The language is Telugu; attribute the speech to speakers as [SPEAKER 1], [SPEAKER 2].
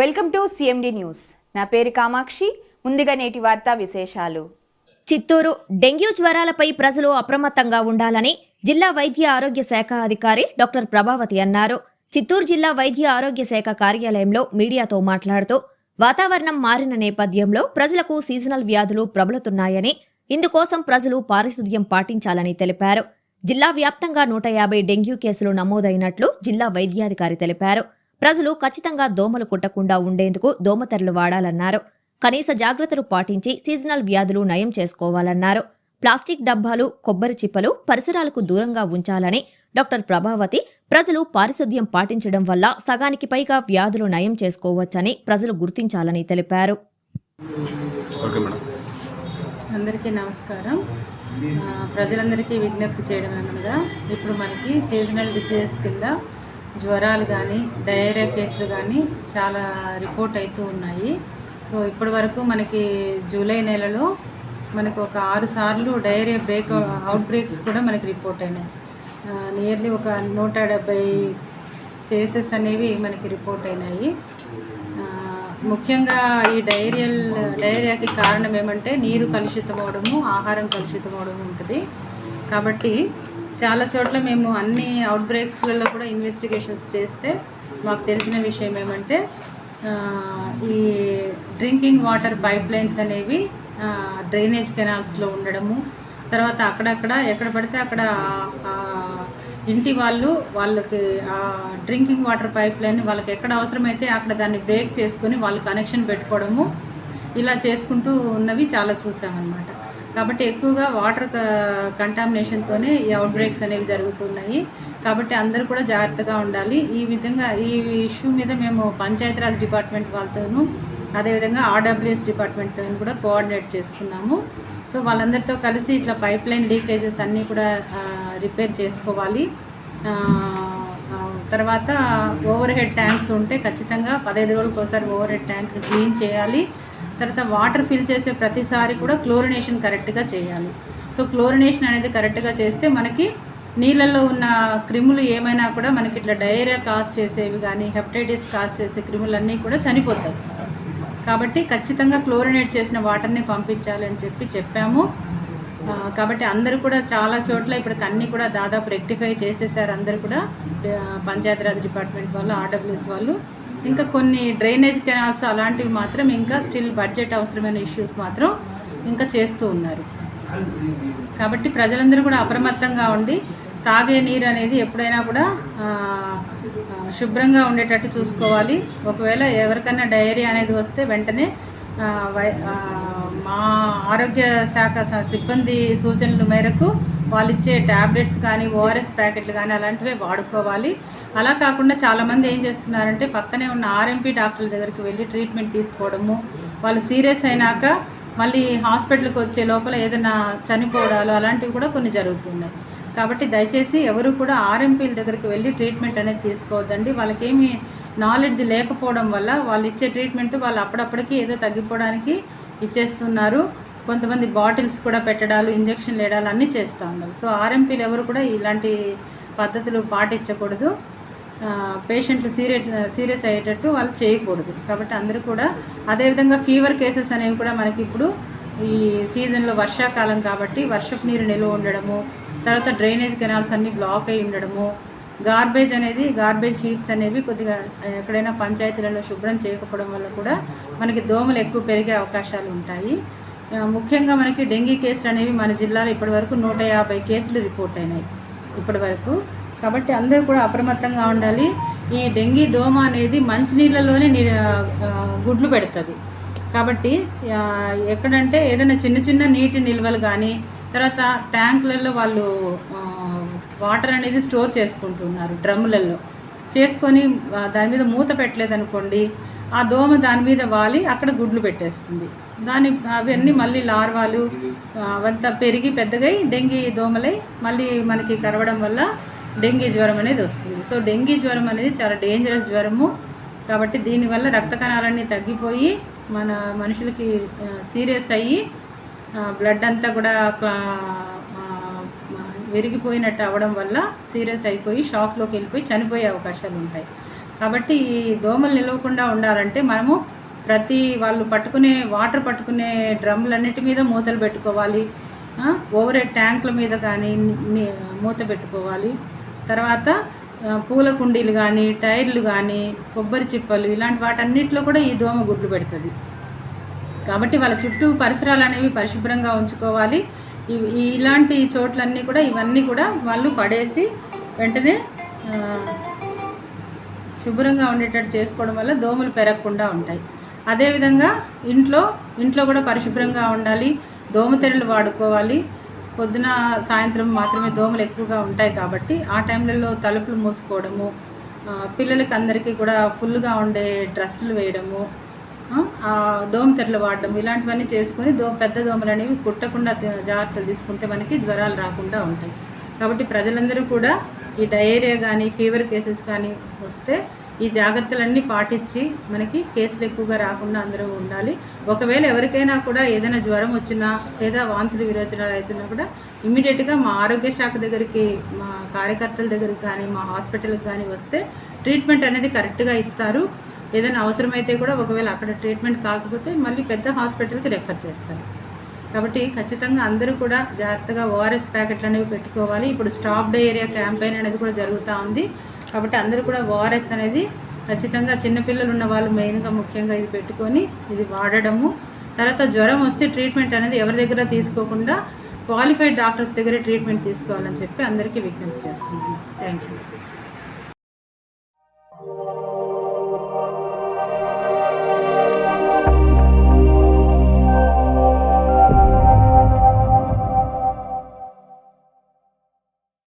[SPEAKER 1] వెల్కమ్ టు సిఎండి న్యూస్ నా పేరు కామాక్షి. ముందుగా నేటి వార్తా విశేషాలు.
[SPEAKER 2] చిత్తూరు డెంగ్యూ జ్వరాలపై ప్రజలు అప్రమత్తంగా ఉండాలని జిల్లా వైద్య ఆరోగ్య శాఖ అధికారి డాక్టర్ ప్రభావతి అన్నారు. చిత్తూరు జిల్లా వైద్య ఆరోగ్య శాఖ కార్యాలయంలో మీడియాతో మాట్లాడుతూ వాతావరణం మారిన నేపథ్యంలో ప్రజలకు సీజనల్ వ్యాధులు ప్రబలుతున్నాయని ఇందుకోసం ప్రజలు పారిశుద్ధ్యం పాటించాలని తెలిపారు. జిల్లా వ్యాప్తంగా నూట యాభై డెంగ్యూ కేసులు నమోదైనట్లు జిల్లా వైద్యాధికారి తెలిపారు. ప్రజలు ఖచ్చితంగా దోమలు కుట్టకుండా ఉండేందుకు దోమతెరలు వాడాలన్నారు. కనీస జాగ్రత్తలు పాటించి సీజనల్ వ్యాధులు నయం చేసుకోవాలన్నారు. ప్లాస్టిక్ డబ్బాలు కొబ్బరి చిప్పలు పరిసరాలకు దూరంగా ఉంచాలని డాక్టర్ ప్రభావతి ప్రజలు పారిశుద్ధ్యం పాటించడం వల్ల సగానికి పైగా వ్యాధులు నయం చేసుకోవచ్చని ప్రజలు గుర్తించాలని తెలిపారు.
[SPEAKER 3] Okay madam.
[SPEAKER 4] అందరికీ నమస్కారం. ప్రజలందరికీ విజ్ఞప్తి చేయడం ఏమనగా ఇప్పుడు మనకి సీజనల్ డిసీజెస్ కింద జ్వరాలు కానీ డయేరియా కేసులు కానీ చాలా రిపోర్ట్ అవుతూ ఉన్నాయి. సో ఇప్పటి వరకు మనకి జూలై నెలలో మనకు ఒక ఆరు సార్లు డయేరియా బ్రేక్ అవుట్ బ్రేక్స్ కూడా మనకి రిపోర్ట్ అయినాయి. నియర్లీ ఒక నూట డెబ్బై కేసెస్ అనేవి మనకి రిపోర్ట్ అయినాయి. ముఖ్యంగా ఈ డైరియల్ డైరియాకి కారణం ఏమంటే నీరు కలుషితం అవడము ఆహారం కలుషితం అవడము ఉంటుంది. కాబట్టి చాలా చోట్ల మేము అన్ని అవుట్ బ్రేక్స్లలో కూడా ఇన్వెస్టిగేషన్స్ చేస్తే మాకు తెలిసిన విషయం ఏమంటే ఈ డ్రింకింగ్ వాటర్ పైప్ లైన్స్ అనేవి డ్రైనేజ్ కెనాల్స్లో ఉండడము తర్వాత అక్కడక్కడ ఎక్కడ పడితే అక్కడ ఇంటి వాళ్ళు వాళ్ళకి ఆ డ్రింకింగ్ వాటర్ పైప్ లైన్ వాళ్ళకి ఎక్కడ అవసరమైతే అక్కడ దాన్ని బ్రేక్ చేసుకొని వాళ్ళు కనెక్షన్ పెట్టుకోవడము ఇలా చేసుకుంటూ ఉన్నవి చాలా చూసామన్నమాట. కాబట్టి ఎక్కువగా వాటర్ కంటామినేషన్తోనే ఈ అవుట్ బ్రేక్స్ అనేవి జరుగుతున్నాయి. కాబట్టి అందరూ కూడా జాగ్రత్తగా ఉండాలి. ఈ విధంగా ఈ ఇష్యూ మీద మేము పంచాయతీరాజ్ డిపార్ట్మెంట్ వాళ్ళతోనూ అదేవిధంగా ఆర్డబ్ల్యూఎస్ డిపార్ట్మెంట్తో కూడా కోఆర్డినేట్ చేసుకున్నాము. సో వాళ్ళందరితో కలిసి ఇట్లా పైప్ లైన్ లీకేజెస్ అన్నీ కూడా రిపేర్ చేసుకోవాలి. తర్వాత ఓవర్ హెడ్ ట్యాంక్స్ ఉంటే ఖచ్చితంగా పదహైదు రోజులకు ఒకసారి ఓవర్ హెడ్ ట్యాంక్ క్లీన్ చేయాలి. తర్వాత వాటర్ ఫిల్ చేసే ప్రతిసారి కూడా క్లోరినేషన్ కరెక్ట్గా చేయాలి. సో క్లోరినేషన్ అనేది కరెక్ట్గా చేస్తే మనకి నీళ్ళల్లో ఉన్న క్రిములు ఏమైనా కూడా మనకి ఇట్లా డయేరియా కాజ్ చేసేవి కానీ హెపటైటిస్ కాజ్ చేసే క్రిములన్నీ కూడా చనిపోతాయి. కాబట్టి ఖచ్చితంగా క్లోరినేట్ చేసిన వాటర్ని పంపించాలని చెప్పి చెప్పాము. కాబట్టి అందరూ కూడా చాలా చోట్ల ఇప్పుడు అన్నీ కూడా దాదాపు రెక్టిఫై చేసేసారు అందరూ కూడా. పంచాయతీరాజ్ డిపార్ట్మెంట్ వాళ్ళు ఆర్డబ్ల్యూఎస్ వాళ్ళు. ఇంకా కొన్ని డ్రైనేజ్ కెనాల్స్ అలాంటివి మాత్రం ఇంకా స్టిల్ బడ్జెట్ అవసరమైన ఇష్యూస్ మాత్రం ఇంకా చేస్తూ ఉన్నారు. కాబట్టి ప్రజలందరూ కూడా అప్రమత్తంగా ఉండి తాగే నీరు అనేది ఎప్పుడైనా కూడా శుభ్రంగా ఉండేటట్టు చూసుకోవాలి. ఒకవేళ ఎవరికైనా డయేరియా అనేది వస్తే వెంటనే వై- ఆరోగ్య శాఖ సిబ్బంది సూచనల మేరకు వాళ్ళు ఇచ్చే ట్యాబ్లెట్స్ కానీ ఓఆర్ఎస్ ప్యాకెట్లు కానీ అలాంటివే వాడుకోవాలి. అలా కాకుండా చాలామంది ఏం చేస్తున్నారంటే పక్కనే ఉన్న ఆర్ఎంపీ డాక్టర్ల దగ్గరికి వెళ్ళి ట్రీట్మెంట్ తీసుకోవడము. వాళ్ళు సీరియస్ అయినాక మళ్ళీ హాస్పిటల్కి వచ్చే లోపల ఏదైనా చనిపోవడాలు అలాంటివి కూడా కొన్ని జరుగుతున్నాయి. కాబట్టి దయచేసి ఎవరు కూడా ఆర్ఎంపీల దగ్గరికి వెళ్ళి ట్రీట్మెంట్ అనేది తీసుకోవద్దండి. వాళ్ళకేమి నాలెడ్జ్ లేకపోవడం వల్ల వాళ్ళు ఇచ్చే ట్రీట్మెంట్ వాళ్ళు అప్పుడప్పటికి ఏదో తగ్గిపోవడానికి ఇచ్చేస్తున్నారు. కొంతమంది బాటిల్స్ కూడా పెట్టడాలు ఇంజక్షన్ వేయడాలు అన్నీ చేస్తూ ఉన్నారు. సో ఆర్ఎంపీలు ఎవరు కూడా ఇలాంటి పద్ధతులు పాటించకూడదు. పేషెంట్లు సీరియస్ సీరియస్ అయ్యేటట్టు వాళ్ళు చేయకూడదు. కాబట్టి అందరూ కూడా అదేవిధంగా ఫీవర్ కేసెస్ అనేవి కూడా మనకి ఇప్పుడు ఈ సీజన్లో వర్షాకాలం కాబట్టి వర్షపు నీరు నిల్వ ఉండడము తర్వాత డ్రైనేజ్ కెనాల్స్ అన్నీ బ్లాక్ అయి ఉండడము గార్బేజ్ అనేది గార్బేజ్ హీప్స్ అనేవి కొద్దిగా ఎక్కడైనా పంచాయతీలలో శుభ్రం చేయకపోవడం వల్ల కూడా మనకి దోమలు ఎక్కువ పెరిగే అవకాశాలు ఉంటాయి. ముఖ్యంగా మనకి డెంగీ కేసులు అనేవి మన జిల్లాలో ఇప్పటివరకు నూట యాభై కేసులు రిపోర్ట్ అయినాయి ఇప్పటివరకు కాబట్టి అందరూ కూడా అప్రమత్తంగా ఉండాలి. ఈ డెంగీ దోమ అనేది మంచినీళ్ళలోనే గుడ్లు పెడుతుంది. కాబట్టి ఎక్కడంటే ఏదైనా చిన్న చిన్న నీటి నిల్వలు కానీ తర్వాత ట్యాంకులలో వాళ్ళు వాటర్ అనేది స్టోర్ చేసుకుంటున్నారు డ్రమ్ములలో. చేసుకొని దాని మీద మూత పెట్టలేదనుకోండి ఆ దోమ దాని మీద వాలి అక్కడ గుడ్లు పెట్టేస్తుంది. దాని అవన్నీ మళ్ళీ లార్వాలు అవంతా పెరిగి పెద్దగై డెంగీ దోమలై మళ్ళీ మనకి కరవడం వల్ల డెంగీ జ్వరం అనేది వస్తుంది. సో డెంగీ జ్వరం అనేది చాలా డేంజరస్ జ్వరము. కాబట్టి దీనివల్ల రక్త కణాలన్నీ తగ్గిపోయి మన మనుషులకి సీరియస్ అయ్యి బ్లడ్ అంతా కూడా విరిగిపోయినట్టు అవ్వడం వల్ల సీరియస్ అయిపోయి షాక్లోకి వెళ్ళిపోయి చనిపోయే అవకాశాలు ఉంటాయి. కాబట్టి ఈ దోమలు నిలవకుండా ఉండాలంటే మనము ప్రతి వాళ్ళు పట్టుకునే వాటర్ పట్టుకునే డ్రమ్లన్నిటి మీద మూతలు పెట్టుకోవాలి. ఓవర్ హెడ్ ట్యాంకుల మీద కానీ మూత పెట్టుకోవాలి. తర్వాత పూల కుండీలు కానీ టైర్లు కానీ కొబ్బరి చిప్పలు ఇలాంటి వాటన్నిటిలో కూడా ఈ దోమ గుడ్లు పెడుతుంది. కాబట్టి వాళ్ళ చుట్టూ పరిసరాలు అనేవి పరిశుభ్రంగా ఉంచుకోవాలి. ఇలాంటి చోట్లన్నీ కూడా ఇవన్నీ కూడా వాళ్ళు పడేసి వెంటనే శుభ్రంగా ఉండేటట్టు చేసుకోవడం వల్ల దోమలు పెరగకుండా ఉంటాయి. అదేవిధంగా ఇంట్లో ఇంట్లో కూడా పరిశుభ్రంగా ఉండాలి దోమతెరలు వాడుకోవాలి. పొద్దున సాయంత్రం మాత్రమే దోమలు ఎక్కువగా ఉంటాయి కాబట్టి ఆ టైంలలో తలుపులు మూసుకోవడము పిల్లలకి అందరికీ కూడా ఫుల్గా ఉండే డ్రెస్సులు వేయడము దోమతెరలు వాడడం ఇలాంటివన్నీ చేసుకొని దో పెద్ద దోమలు అనేవి కుట్టకుండా జాగ్రత్తలు తీసుకుంటే మనకి జ్వరాలు రాకుండా ఉంటాయి. కాబట్టి ప్రజలందరూ కూడా ఈ డయేరియా కానీ ఫీవర్ కేసెస్ కానీ వస్తే ఈ జాగ్రత్తలన్నీ పాటించి మనకి కేసులు ఎక్కువగా రాకుండా అందరూ ఉండాలి. ఒకవేళ ఎవరికైనా కూడా ఏదైనా జ్వరం వచ్చినా లేదా వాంతులు విరోచనాలు అవుతున్నా కూడా ఇమ్మీడియట్గా మా ఆరోగ్య శాఖ దగ్గరికి మా కార్యకర్తల దగ్గరికి కానీ మా హాస్పిటల్కి కానీ వస్తే ట్రీట్మెంట్ అనేది కరెక్ట్గా ఇస్తారు. ఏదైనా అవసరమైతే కూడా ఒకవేళ అక్కడ ట్రీట్మెంట్ కాకపోతే మళ్ళీ పెద్ద హాస్పిటల్కి రెఫర్ చేస్తారు. కాబట్టి ఖచ్చితంగా అందరూ కూడా జాగ్రత్తగా ఓఆర్ఎస్ ప్యాకెట్లు అనేవి పెట్టుకోవాలి. ఇప్పుడు స్టాప్ డయేరియా క్యాంపెయిన్ అనేది కూడా జరుగుతూ ఉంది. కాబట్టి అందరూ కూడా ఓఆర్ఎస్ అనేది ఖచ్చితంగా చిన్నపిల్లలు ఉన్న వాళ్ళు మెయిన్గా ముఖ్యంగా ఇది పెట్టుకొని ఇది వాడడము. తర్వాత జ్వరం వస్తే ట్రీట్మెంట్ అనేది ఎవరి దగ్గర తీసుకోకుండా క్వాలిఫైడ్ డాక్టర్స్ దగ్గర ట్రీట్మెంట్ తీసుకోవాలని చెప్పి అందరికీ విజ్ఞప్తి చేస్తున్నాను. Thank you